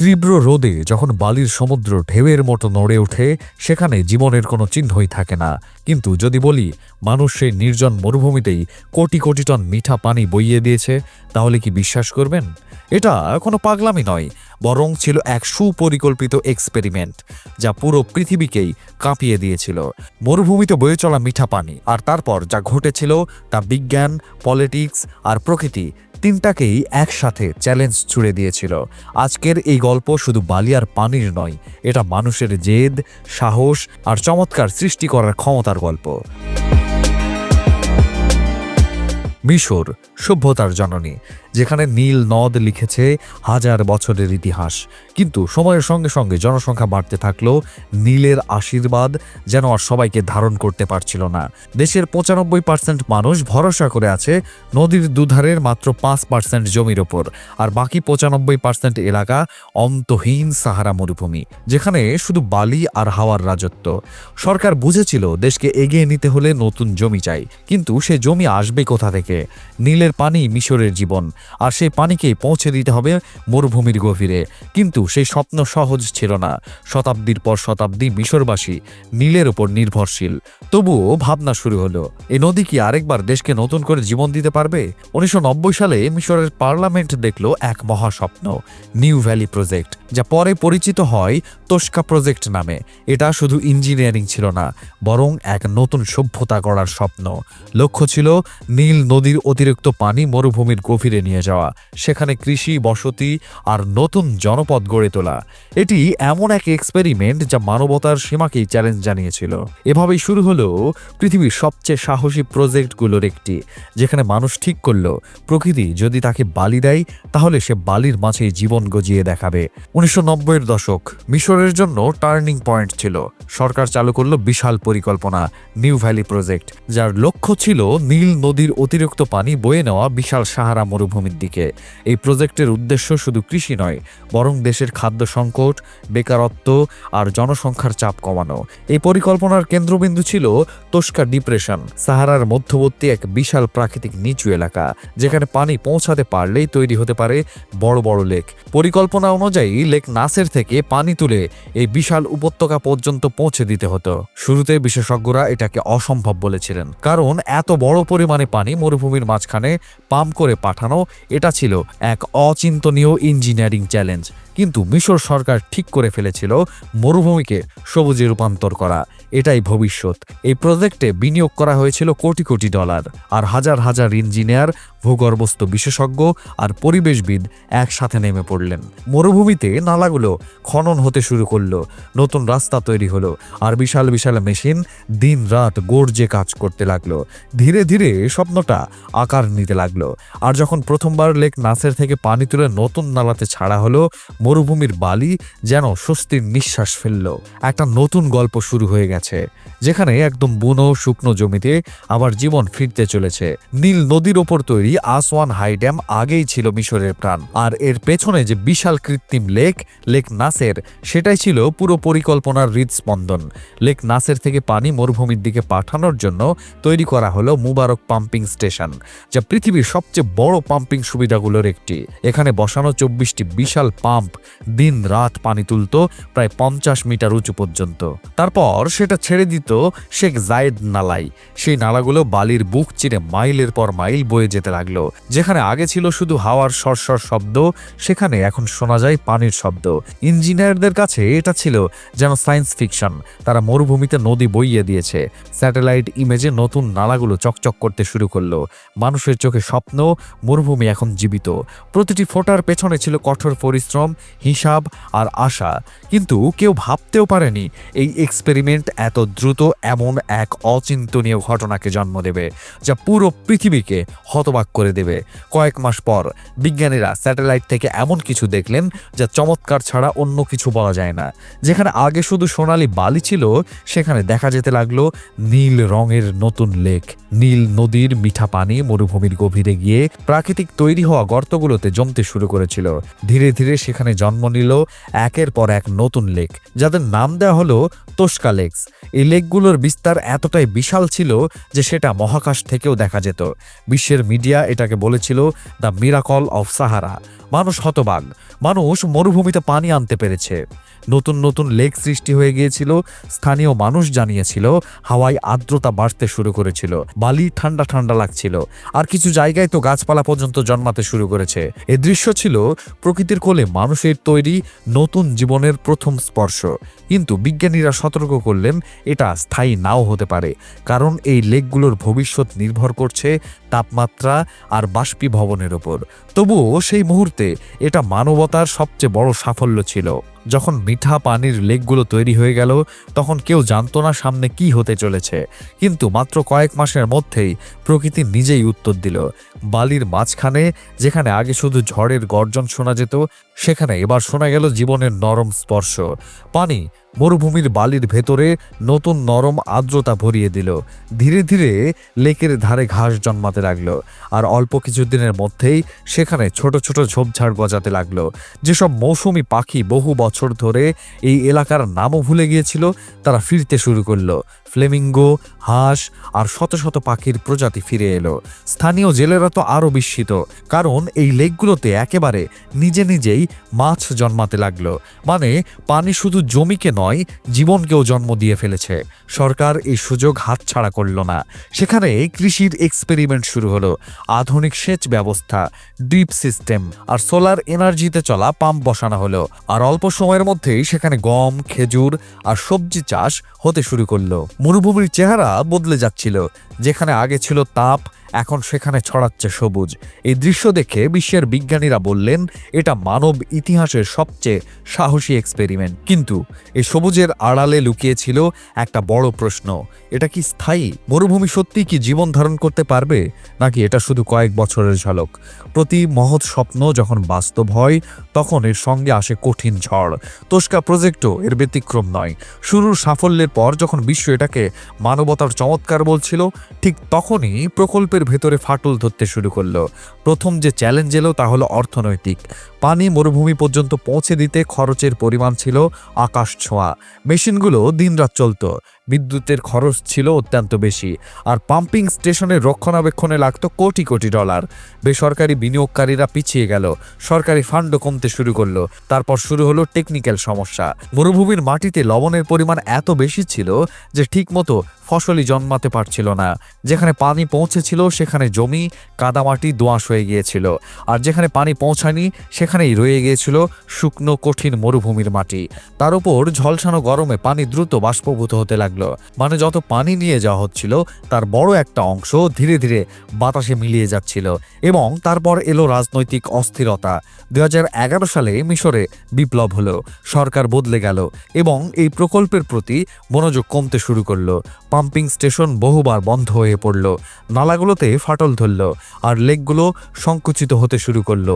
তীব্র রোদে যখন বালির সমুদ্র ঢেউয়ের মতো নড়ে ওঠে, সেখানে জীবনের কোনো চিহ্নই থাকে না। কিন্তু যদি বলি, মানুষ সেই নির্জন মরুভূমিতেই কোটি কোটি টন মিঠা পানি বইয়ে দিয়েছে, তাহলে কি বিশ্বাস করবেন? এটা কোনো পাগলামি নয়, বরং ছিল এক সুপরিকল্পিত এক্সপেরিমেন্ট, যা পুরো পৃথিবীকেই কাঁপিয়ে দিয়েছিল। মরুভূমিতে বয়ে চলা মিঠা পানি, আর তারপর যা ঘটেছিল তা বিজ্ঞান, পলিটিক্স আর প্রকৃতি তিনটাকেই একসাথে চ্যালেঞ্জ ছুড়ে দিয়েছিল। আজকের এই গল্প শুধু বালিয়ার পানির নয়, এটা মানুষের জেদ, সাহস আর চমৎকার সৃষ্টি করার ক্ষমতার গল্প। মিশর, সভ্যতার জননী। যেখানে নীল নদ লিখেছে হাজার বছরের ইতিহাস। কিন্তু সময়ের সঙ্গে সঙ্গে জনসংখ্যা বাড়তে থাকল নীলের আশীর্বাদ যেন আর সবাইকে ধারণ করতে পারছিল না। দেশের পঁচানব্বই পার্সেন্ট মানুষ ভরসা করে আছে নদীর দুধারের মাত্র পাঁচ পার্সেন্ট জমির ওপর। আর বাকি পঁচানব্বই পার্সেন্ট এলাকা অন্তহীন সাহারা মরুভূমি, যেখানে শুধু বালি আর হাওয়ার রাজত্ব। সরকার বুঝেছিল দেশকে এগিয়ে নিতে হলে নতুন জমি চাই, কিন্তু সে জমি আসবে কোথা থেকে? নীলের পানি মিশরের জীবন। আর সেই পানিকে পৌঁছে দিতে হবে মরুভূমির গভীরে। কিন্তু সেই স্বপ্ন সহজ ছিল না। শতাব্দীর পর শতাব্দী মিশরবাসী নীলের উপর নির্ভরশীল। তবুও ভাবনা শুরু হলো এই নদী কি আরেকবার দেশকে নতুন করে জীবন দিতে পারবে? উনিশশো সালে মিশরের পার্লামেন্ট দেখল এক মহাস্বপ্ন, নিউ ভ্যালি প্রজেক্ট, যা পরে পরিচিত হয় তোস্কা প্রজেক্ট নামে। এটা শুধু ইঞ্জিনিয়ারিং ছিল না, বরং এক নতুন সভ্যতা গড়ার স্বপ্ন। লক্ষ্য ছিল নীল নদীর অতিরিক্ত পানি মরুভূমির গভীরে নিয়ে যাওয়া, সেখানে কৃষি, বসতি আর নতুন জনপদ গড়ে তোলা। এটি এমন এক এক্সপেরিমেন্ট যা মানবতার সীমাকেই চ্যালেঞ্জ জানিয়েছিল। এভাবেই শুরু হলো পৃথিবীর সবচেয়ে সাহসী প্রজেক্টগুলোর একটি, যেখানে মানুষ ঠিক করল, প্রকৃতি যদি তাকে বালি দেয়, তাহলে সে বালির মাঝেই জীবন গজিয়ে দেখাবে। উনিশশো নব্বইয়ের দশক, মিশরের জন্য টার্নিং পয়েন্ট ছিল। সরকার চালু করল বিশাল পরিকল্পনা নিউ ভ্যালি প্রজেক্ট যার লক্ষ্য ছিল নীল নদীর অতিরিক্ত পানি বয়ে নেওয়া বিশাল সাহারা মরুভূমির দিকে। এই প্রজেক্টের উদ্দেশ্য শুধু কৃষি নয়, বরং দেশের খাদ্য সংকট, বেকারত্ব আর জনসংখ্যার চাপ কমানো। এই পরিকল্পনার কেন্দ্রবিন্দু ছিল তোস্কা ডিপ্রেশন, সাহারার মধ্যবর্তী এক বিশাল প্রাকৃতিক নিচু এলাকা, যেখানে পানি পৌঁছাতে পারলেই তৈরি হতে পারে বড় বড় লেক। পরিকল্পনা অনুযায়ী লেক নাসের থেকে পানি তুলে এই বিশাল উপত্যকা পর্যন্ত পৌঁছে দিতে হতো। শুরুতে বিশেষজ্ঞরা এটাকে অসম্ভব বলেছিলেন, কারণ এত বড় পরিমাণে পানি মরুভূমির মাঝখানে পাম্প করে পাঠানো এটা ছিল এক অচিন্তনীয় ইঞ্জিনিয়ারিং চ্যালেঞ্জ। কিন্তু মিশর সরকার ঠিক করে ফেলেছিল মরুভূমিকে সবুজে রূপান্তর করা। এটাই ভবিষ্যৎ। এই প্রজেক্টে বিনিয়োগ করা হয়েছিল কোটি কোটি ডলার আর হাজার হাজার ইঞ্জিনিয়ার, ভূগর্ভস্থ বিশেষজ্ঞ আর পরিবেশবিদ একসাথে নেমে পড়লেন। মরুভূমিতে নালাগুলো খনন হতে শুরু করল, নতুন রাস্তা তৈরি হলো আর বিশাল বিশাল মেশিন দিন রাত গর্জে কাজ করতে লাগল। ধীরে ধীরে স্বপ্নটা আকার নিতে লাগল আর যখন প্রথমবার লেক নাসের থেকে পানি তুলে নতুন নালাতে ছাড়া হলো, মরুভূমির বালি যেন স্বস্তির নিঃশ্বাস ফেলল। একটা নতুন গল্প শুরু হয়ে গেছে। যেখানে একদম বুনো শুকনো জমিতে আবার জীবন ফিরতে চলেছে। নীল নদীর ওপর তৈরি আসওয়ান হাই ড্যাম আগেই ছিল মিশরের প্রাণ। আর এর পেছনে যে বিশাল কৃত্রিম লেক লেক নাসের, সেটাই ছিল পুরো পরিকল্পনার হৃদস্পন্দন। লেক নাসের থেকে পানি মরুভূমির দিকে পাঠানোর জন্য তৈরি করা হলো মুবারক পাম্পিং স্টেশন, যা পৃথিবীর সবচেয়ে বড় পাম্পিং সুবিধাগুলোর একটি। এখানে বসানো চব্বিশটি বিশাল পাম্প দিন রাত পানি তুলত প্রায় পঞ্চাশ মিটার উঁচু পর্যন্ত। তারপর সেটা ছেড়ে দিত শেখ জায়েদ নালাই। সেই নালাগুলো বালির বুক চিরে মাইলের পর মাইল বয়ে যেতে লাগল। যেখানে আগে ছিল শুধু হাওয়ার সরসর শব্দ, সেখানে এখন শোনা যায় পানির শব্দ। ইঞ্জিনিয়ারদের কাছে এটা ছিল যেন সায়েন্স ফিকশন। তারা মরুভূমিতে নদী বইয়ে দিয়েছে। স্যাটেলাইট ইমেজে নতুন নালাগুলো চকচক করতে শুরু করল। মানুষের চোখে স্বপ্ন, মরুভূমি এখন জীবিত। প্রতিটি ফোটার পেছনে ছিল কঠোর পরিশ্রম, হিসাব আর আশা। কিন্তু কেউ ভাবতেও পারেনি, এই এক্সপেরিমেন্ট এত দ্রুত এমন এক অচিন্তনীয় ঘটনাকে জন্ম দেবে, যা পুরো পৃথিবীকে হতবাক করে দেবে। কয়েক মাস পর বিজ্ঞানীরা স্যাটেলাইট থেকে এমন কিছু দেখলেন, যা চমৎকার ছাড়া অন্য কিছু বলা যায় না। যেখানে আগে শুধু সোনালি বালি ছিল, সেখানে দেখা যেতে লাগল নীল রঙের নতুন লেক। নীল নদীর মিঠা পানি মরুভূমির গভীরে গিয়ে প্রাকৃতিক তৈরি হওয়া গর্তগুলোতে জমতে শুরু করেছিল। ধীরে ধীরে সেখানে জন্ম নিল একের পর এক নতুন লেক, যাদের নাম দেওয়া হলো তোস্কা লেকস। এই লেকগুলোর বিস্তার এতটাই বিশাল ছিল যে সেটা মহাকাশ থেকেও দেখা যেত। বিশ্বের মিডিয়া এটাকে বলেছিল দ্য মিরাকল অফ সাহারা মানুষ হতবাগ মানুষ মরুভূমিতে পানি আনতে পেরেছে। নতুন নতুন লেক সৃষ্টি হয়ে গিয়েছিল, স্থানীয় মানুষ জানিয়েছিল, হাওয়ায় আর্দ্রতা বাড়তে শুরু করেছিল, বালি ঠান্ডা ঠান্ডা লাগছিল, আর কিছু জায়গায় তো গাছপালা পর্যন্ত জন্মাতে শুরু করেছে। এ দৃশ্য ছিল প্রকৃতির কোলে মানুষের তৈরি নতুন জীবনের প্রথম স্পর্শ, কিন্তু বিজ্ঞানীরা সতর্ক করলেন, এটা স্থায়ী নাও হতে পারে, কারণ এই লেকগুলোর ভবিষ্যৎ নির্ভর করছে তাপমাত্রা আর বাষ্পীভবনের ওপর তবুও সেই মুহূর্তে এটা মানবতার সবচেয়ে বড় সাফল্য ছিল। যখন মিঠা পানির লেকগুলো তৈরি হয়ে গেল, তখন কেউ জানতো না সামনে কি হতে চলেছে। কিন্তু মাত্র কয়েক মাসের মধ্যেই প্রকৃতি নিজেই উত্তর দিল। বালির মাঝখানে, যেখানে আগে শুধু ঝড়ের গর্জন শোনা যেত, সেখানে এবার শোনা গেল জীবনের নরম স্পর্শ। পানি মরুভূমির বালির ভেতরে নতুন নরম আর্দ্রতা ভরিয়ে দিল। ধীরে ধীরে লেকের ধারে ঘাস জন্মাতে লাগল। আর অল্প কিছুদিনের মধ্যেই সেখানে ছোট ছোট ঝোপঝাড় গজাতে লাগল। যেসব মৌসুমি পাখি বহু বছর ধরে এই এলাকার নামও ভুলে গিয়েছিল, তারা ফিরতে শুরু করল। ফ্লেমিঙ্গো, হাঁস আর শত শত পাখির প্রজাতি ফিরে এলো। স্থানীয় জেলেরা তো আরও বিস্মিত, কারণ এই লেকগুলোতে একেবারে নিজে নিজেই মাছ জন্মাতে লাগল। মানে পানি শুধু জমিকে নয়, জীবনকেও জন্ম দিয়ে ফেলেছে। সরকার এই সুযোগ হাতছাড়া করল না। সেখানে কৃষির এক্সপেরিমেন্ট শুরু হলো। আধুনিক সেচ ব্যবস্থা ড্রিপ সিস্টেম আর সোলার এনার্জিতে চলা পাম্প বসানো হলো। আর অল্প সময়ের মধ্যেই সেখানে গম, খেজুর আর সবজি চাষ হতে শুরু করল। মরুভূমির চেহারা বদলে যাচ্ছিল। যেখানে আগে ছিল তাপ, এখন সেখানে ছড়াচ্ছে সবুজ। এই দৃশ্য দেখে বিশ্বের বিজ্ঞানীরা বললেন, এটা মানব ইতিহাসের সবচেয়ে সাহসী এক্সপেরিমেন্ট কিন্তু এই সবুজের আড়ালে লুকিয়েছিল একটা বড় প্রশ্ন, এটা কি স্থায়ী? মরুভূমি সত্যি কি জীবন ধারণ করতে পারবে? নাকি এটা শুধু কয়েক বছরের ঝলক? প্রতি মহৎ স্বপ্ন যখন বাস্তব হয়, তখন এর সঙ্গে আসে কঠিন ঝড়। তোস্কা প্রজেক্টও এর ব্যতিক্রম নয়। শুরুর সাফল্যের পর যখন বিশ্ব এটাকে মানবতার চমৎকার বলছিল ঠিক তখনই প্রকল্পের ভেতরে ফাটল ধরতে শুরু করল। প্রথম যে চ্যালেঞ্জ এলো তা হলো অর্থনৈতিক। পানি মরুভূমি পর্যন্ত পৌঁছে দিতে খরচের পরিমাণ ছিল আকাশ ছোঁয়া। মেশিনগুলো দিনরাত চলতো। বিদ্যুতের খরচ ছিল অত্যন্ত বেশি, আর পাম্পিং স্টেশনের রক্ষণাবেক্ষণে লাগতো কোটি কোটি ডলার। বেসরকারি বিনিয়োগকারীরা পিছিয়ে গেল, সরকারি ফান্ডও কমতে শুরু করল, তারপর শুরু হলো টেকনিক্যাল সমস্যা। মরুভূমির মাটিতে লবণের পরিমাণ এত বেশি ছিল যে ঠিকমতো ফসলই জন্মাতে পারছিল না। যেখানে পানি পৌঁছেছিল সেখানে জমি, কাদামাটি দোঁয়াশ হয়ে গিয়েছিল, আর যেখানে পানি পৌঁছায়নি সেখানেই রয়ে গিয়েছিল শুকনো কঠিন মরুভূমির মাটি। তার উপর ঝলসানো গরমে পানি দ্রুত বাষ্পভূত হতে লাগল। মানে যত পানি নিয়ে যাওয়া হচ্ছিল, তার বড় একটা অংশ ধীরে ধীরে বাতাসে মিলিয়ে যাচ্ছিল এবং তারপর এলো রাজনৈতিক অস্থিরতা। দু হাজার এগারো সালে মিশরে বিপ্লব হলো, সরকার বদলে গেল এবং এই প্রকল্পের প্রতি মনোযোগ কমতে শুরু করল। পাম্পিং স্টেশন বহুবার বন্ধ হয়ে পড়ল, নালাগুলোতে ফাটল ধরল আর লেকগুলো সংকুচিত হতে শুরু করল।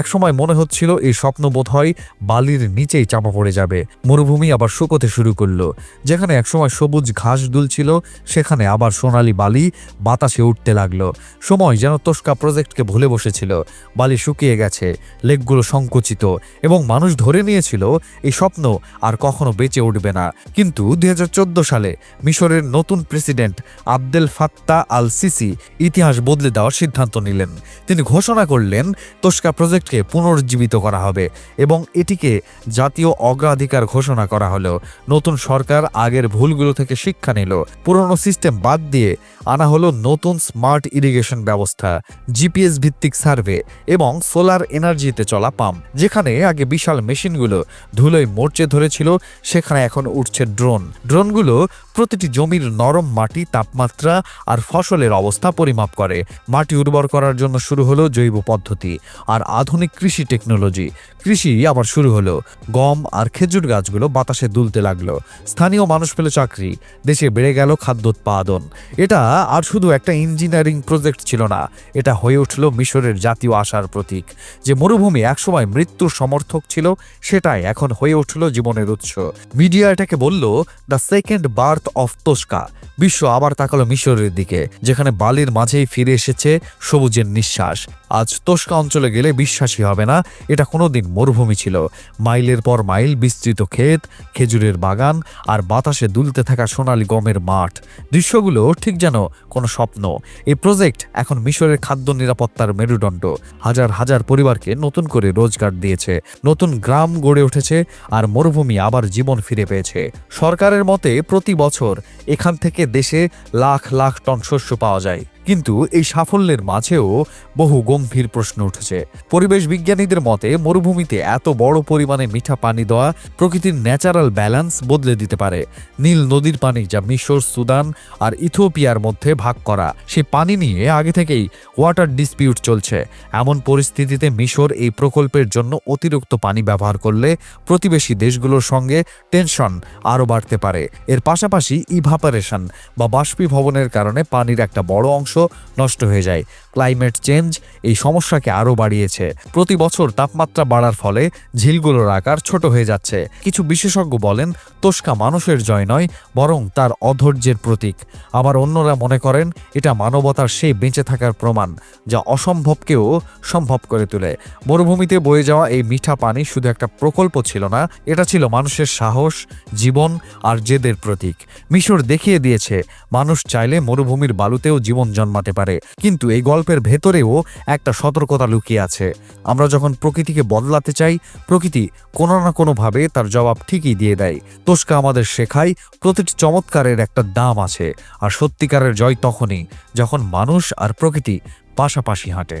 একসময় মনে হচ্ছিল এই স্বপ্ন বোধ হয় বালির নিচেই চাপা পড়ে যাবে। মরুভূমি আবার শুকোতে শুরু করল, যেখানে একসময় সবুজ ঘাস দুলছিল, সেখানে আবার সোনালি বালি বাতাসে উঠতে লাগল। সময় যেন তোস্কা প্রজেক্টকে ভুলে বসেছিল, বালি শুকিয়ে গেছে লেকগুলো সংকুচিত এবং মানুষ ধরে নিয়েছিল এই স্বপ্ন আর কখনো বেঁচে উঠবে না। কিন্তু দুই হাজার চোদ্দ সালে মিশরের নতুন president Abdel Fattah al Sisi ইতিহাস বদলে দেওয়ার সিদ্ধান্ত নিলেন। তিনি ঘোষণা করলেন তোস্কা প্রজেক্টকে পুনরুজ্জীবিত করা হবে এবং এটিকে জাতীয় অগ্রাধিকার ঘোষণা করা হলো। নতুন সরকার আগের ভুলগুলো থেকে শিক্ষা নিল। পুরনো সিস্টেম বাদ দিয়ে আনা হলো নতুন স্মার্ট ইরিগেশন ব্যবস্থা, জিপিএস ভিত্তিক সার্ভে এবং সোলার এনার্জিতে চলা পাম্প যেখানে আগে বিশাল মেশিনগুলো ধুলোয় মরচে ধরেছিল সেখানে এখন উঠছে ড্রোন। ড্রোনগুলো প্রতিটি জমির নরম মাটি, তাপমাত্রা আর ফসলের অবস্থা পরিমাপ করে। মাটি উর্বর করার জন্য শুরু হলো জৈব পদ্ধতি আর আধুনিক কৃষি টেকনোলজি। কৃষি আবার শুরু হলো। গম আর খেজুর গাছগুলো বাতাসে দুলতে লাগল। স্থানীয় মানুষ পেল চাকরি। দেশে বেড়ে গেল খাদ্য উৎপাদন এটা আর শুধু একটা ইঞ্জিনিয়ারিং প্রজেক্ট ছিল না, এটা হয়ে উঠল মিশরের জাতীয় আশার প্রতীক। যে মরুভূমি একসময় মৃত্যুর সমর্থক ছিল, সেটাই এখন হয়ে উঠল জীবনের উৎস। মিডিয়া এটাকে বলল, the second birth of Tosca বিশ্ব আবার তাকালো মিশরের দিকে, যেখানে বালির মাঝেই ফিরে এসেছে সবুজের নিঃশ্বাস। আজ তোস্কা অঞ্চলে গেলে বিশ্বাসই হবে না, এটা কোনোদিন মরুভূমি ছিল। মাইলের পর মাইল বিস্তৃত ক্ষেত, খেজুরের বাগান আর বাতাসে দুলতে থাকা সোনালী গমের মাঠ। দৃশ্যগুলো ঠিক যেন কোনো স্বপ্ন। এই প্রজেক্ট এখন মিশরের খাদ্য নিরাপত্তার মেরুদণ্ড। হাজার হাজার পরিবারকে নতুন করে রোজগার দিয়েছে। নতুন গ্রাম গড়ে উঠেছে আর মরুভূমি আবার জীবন ফিরে পেয়েছে। সরকারের মতে প্রতি বছর এখান থেকে দেশে লাখ লাখ টন শস্য পাওয়া যায়। কিন্তু এই সাফল্যের মাঝেও বহু গম্ভীর প্রশ্ন উঠেছে। পরিবেশ বিজ্ঞানীদের মতে, মরুভূমিতে এত বড় পরিমাণে মিঠা পানি দেওয়া প্রকৃতির ন্যাচারাল ব্যালেন্স বদলে দিতে পারে। নীল নদীর পানি যা মিশর, সুদান আর ইথিওপিয়ার মধ্যে ভাগ করা, সে পানি নিয়ে আগে থেকেই ওয়াটার ডিসপিউট চলছে। এমন পরিস্থিতিতে মিশর এই প্রকল্পের জন্য অতিরিক্ত পানি ব্যবহার করলে প্রতিবেশী দেশগুলোর সঙ্গে টেনশন আরও বাড়তে পারে। এর পাশাপাশি ইভাপারেশন বা বাষ্পীভবনের কারণে পানির একটা বড় অংশ নষ্ট হয়ে যায়। ক্লাইমেট চেঞ্জ এই সমস্যাকে আরও বাড়িয়েছে। প্রতি বছর তাপমাত্রা বাড়ার ফলে ঝিলগুলোর আকার ছোট হয়ে যাচ্ছে। কিছু বিশেষজ্ঞ বলেন, তোষ্কা মানুষের জয় নয়, বরং তার অধৈর্যের প্রতীক। আবার অন্যরা মনে করেন, এটা মানবতার সেই বেঁচে থাকার প্রমাণ, যা অসম্ভবকেও সম্ভব করে তোলে। মরুভূমিতে বয়ে যাওয়া এই মিঠা পানি শুধু একটা প্রকল্প ছিল না, এটা ছিল মানুষের সাহস, জীবন আর জেদের প্রতীক। মিশর দেখিয়ে দিয়েছে, মানুষ চাইলে মরুভূমির বালুতেও জীবন জন্মাতে পারে। কিন্তু এই গল্পের ভেতরেও একটা সতর্কতা লুকিয়ে আছে। আমরা যখন প্রকৃতিকে বদলাতে চাই, প্রকৃতি কোনো না কোনোভাবে তার জবাব ঠিকই দিয়ে দেয়। তোস্কা আমাদের শেখায়, প্রতিটি চমৎকারের একটা দাম আছে, আর সত্যিকারের জয় তখনই যখন মানুষ আর প্রকৃতি পাশাপাশি হাঁটে।